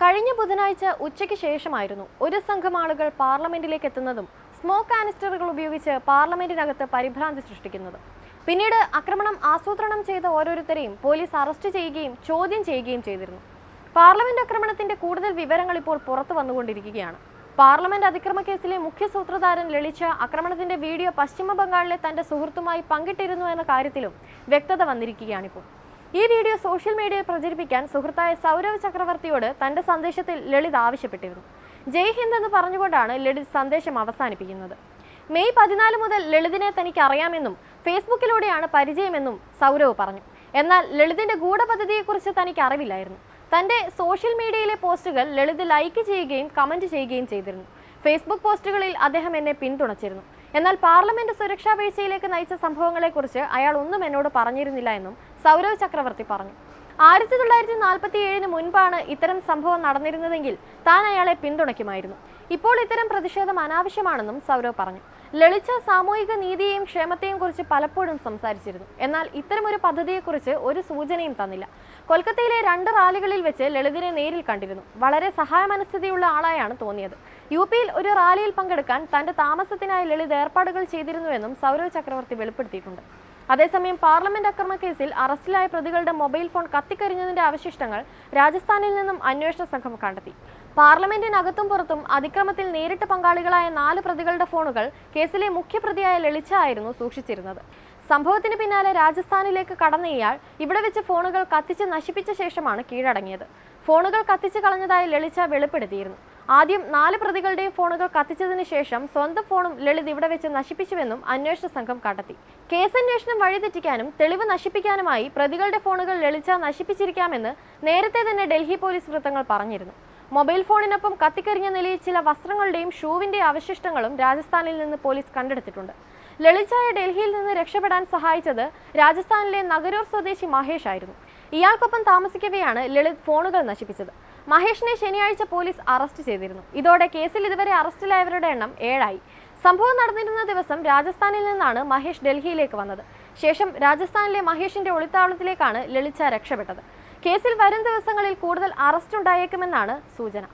കഴിഞ്ഞ ബുധനാഴ്ച ഉച്ചയ്ക്ക് ശേഷമായിരുന്നു ഒരു സംഘം ആളുകൾ പാർലമെന്റിലേക്ക് എത്തുന്നതും സ്മോക്ക് കാനിസ്റ്ററുകൾ ഉപയോഗിച്ച് പാർലമെന്റിനകത്ത് പരിഭ്രാന്തി സൃഷ്ടിക്കുന്നത്. പിന്നീട് ആക്രമണം ആസൂത്രണം ചെയ്ത ഓരോരുത്തരെയും പോലീസ് അറസ്റ്റ് ചെയ്യുകയും ചോദ്യം ചെയ്യുകയും ചെയ്തിരുന്നു. പാർലമെന്റ് ആക്രമണത്തിന്റെ കൂടുതൽ വിവരങ്ങൾ ഇപ്പോൾ പുറത്തു വന്നുകൊണ്ടിരിക്കുകയാണ്. പാർലമെന്റ് അതിക്രമ കേസിലെ മുഖ്യ സൂത്രധാരൻ ലളിച്ച ആക്രമണത്തിന്റെ വീഡിയോ പശ്ചിമ ബംഗാളിലെ തന്റെ സുഹൃത്തുമായി പങ്കിട്ടിരുന്നു എന്ന കാര്യത്തിലും വ്യക്തത വന്നിരിക്കുകയാണിപ്പോൾ. ഈ വീഡിയോ സോഷ്യൽ മീഡിയയിൽ പ്രചരിപ്പിക്കാൻ സുഹൃത്തായ സൗരവ് ചക്രവർത്തിയോട് തന്റെ സന്ദേശത്തിൽ ലളിത് ആവശ്യപ്പെട്ടിരുന്നു. ജയ് ഹിന്ദ് എന്ന് പറഞ്ഞുകൊണ്ടാണ് ലളിത് സന്ദേശം അവസാനിപ്പിക്കുന്നത്. മെയ് പതിനാല് മുതൽ ലളിതിനെ തനിക്ക് അറിയാമെന്നും ഫേസ്ബുക്കിലൂടെയാണ് പരിചയമെന്നും സൗരവ് പറഞ്ഞു. എന്നാൽ ലളിതിന്റെ ഗൂഢപദ്ധതിയെക്കുറിച്ച് തനിക്ക് അറിവില്ലായിരുന്നു. തന്റെ സോഷ്യൽ മീഡിയയിലെ പോസ്റ്റുകൾ ലളിത് ലൈക്ക് ചെയ്യുകയും കമന്റ് ചെയ്യുകയും ചെയ്തിരുന്നു. ഫേസ്ബുക്ക് പോസ്റ്റുകളിൽ അദ്ദേഹം എന്നെ പിന്തുണച്ചിരുന്നു. എന്നാൽ പാർലമെന്റ് സുരക്ഷാ വീഴ്ചയിലേക്ക് നയിച്ച സംഭവങ്ങളെക്കുറിച്ച് അയാൾ ഒന്നും എന്നോട് പറഞ്ഞിരുന്നില്ല എന്നും സൗരവ് ചക്രവർത്തി പറഞ്ഞു. ആയിരത്തി തൊള്ളായിരത്തി നാൽപ്പത്തി ഏഴിന് മുൻപാണ് ഇത്തരം സംഭവം നടന്നിരുന്നതെങ്കിൽ താൻ അയാളെ പിന്തുണയ്ക്കുമായിരുന്നു. ഇപ്പോൾ ഇത്തരം പ്രതിഷേധം അനാവശ്യമാണെന്നും സൗരവ് പറഞ്ഞു. ലളിച്ച സാമൂഹിക നീതിയെയും ക്ഷേമത്തെയും കുറിച്ച് പലപ്പോഴും സംസാരിച്ചിരുന്നു. എന്നാൽ ഇത്തരമൊരു പദ്ധതിയെക്കുറിച്ച് ഒരു സൂചനയും തന്നില്ല. കൊൽക്കത്തയിലെ രണ്ട് റാലികളിൽ വെച്ച് ലളിതിനെ നേരിൽ കണ്ടിരുന്നു. വളരെ സഹായ മനസ്ഥിതിയുള്ള ആളായാണ് തോന്നിയത്. യു പിയിൽ ഒരു റാലിയിൽ പങ്കെടുക്കാൻ തന്റെ താമസത്തിനായി ലളിത് ഏർപ്പാടുകൾ ചെയ്തിരുന്നുവെന്നും സൗരവ് ചക്രവർത്തി വെളിപ്പെടുത്തിയിട്ടുണ്ട്. അതേസമയം പാർലമെന്റ് അക്രമ കേസിൽ അറസ്റ്റിലായ പ്രതികളുടെ മൊബൈൽ ഫോൺ കത്തിക്കരിഞ്ഞതിന്റെ അവശിഷ്ടങ്ങൾ രാജസ്ഥാനിൽ നിന്നും അന്വേഷണ സംഘം കണ്ടെത്തി. പാർലമെന്റിനകത്തും പുറത്തും അതിക്രമത്തിൽ നേരിട്ട് പങ്കാളികളായ നാല് പ്രതികളുടെ ഫോണുകൾ കേസിലെ മുഖ്യപ്രതിയായ ലളിച്ച ആയിരുന്നു സൂക്ഷിച്ചിരുന്നത്. സംഭവത്തിന് പിന്നാലെ രാജസ്ഥാനിലേക്ക് കടന്ന ഇയാൾ ഇവിടെ വെച്ച് ഫോണുകൾ കത്തിച്ച് നശിപ്പിച്ച ശേഷമാണ് കീഴടങ്ങിയത്. ഫോണുകൾ കത്തിച്ച് കളഞ്ഞതായി ലളിച്ച വെളിപ്പെടുത്തിയിരുന്നു. ആദ്യം നാല് പ്രതികളുടെയും ഫോണുകൾ കത്തിച്ചതിന് ശേഷം സ്വന്തം ഫോണും ലളിത് ഇവിടെ വെച്ച് നശിപ്പിച്ചുവെന്നും അന്വേഷണ സംഘം കണ്ടെത്തി. കേസന്വേഷണം വഴിതെറ്റിക്കാനും തെളിവ് നശിപ്പിക്കാനുമായി പ്രതികളുടെ ഫോണുകൾ ലളിച്ച നശിപ്പിച്ചിരിക്കാമെന്ന് നേരത്തെ തന്നെ ഡൽഹി പോലീസ് വൃത്തങ്ങൾ പറഞ്ഞിരുന്നു. മൊബൈൽ ഫോണിനൊപ്പം കത്തിക്കരിഞ്ഞ നിലയിൽ ചില വസ്ത്രങ്ങളുടെയും ഷൂവിന്റെ അവശിഷ്ടങ്ങളും രാജസ്ഥാനിൽ നിന്ന് പോലീസ് കണ്ടെടുത്തിട്ടുണ്ട്. ലളിച്ചായ ഡൽഹിയിൽ നിന്ന് രക്ഷപ്പെടാൻ സഹായിച്ചത് രാജസ്ഥാനിലെ നഗരൂർ സ്വദേശി മഹേഷ് ആയിരുന്നു. ഇയാൾക്കൊപ്പം താമസിക്കവെയാണ് ലളിത് ഫോണുകൾ നശിപ്പിച്ചത്. മഹേഷിനെ ശനിയാഴ്ച പോലീസ് അറസ്റ്റ് ചെയ്തിരുന്നു. ഇതോടെ കേസിൽ ഇതുവരെ അറസ്റ്റിലായവരുടെ എണ്ണം ഏഴായി. സംഭവം നടന്നിരുന്ന ദിവസം രാജസ്ഥാനിൽ നിന്നാണ് മഹേഷ് ഡൽഹിയിലേക്ക് വന്നത്. ശേഷം രാജസ്ഥാനിലെ മഹേഷിന്റെ ഒളിത്താവളത്തിലേക്കാണ് ലളിച്ച രക്ഷപ്പെട്ടത്. കേസിൽ വരും ദിവസങ്ങളിൽ കൂടുതൽ അറസ്റ്റ് ഉണ്ടായേക്കുമെന്നാണ് സൂചന.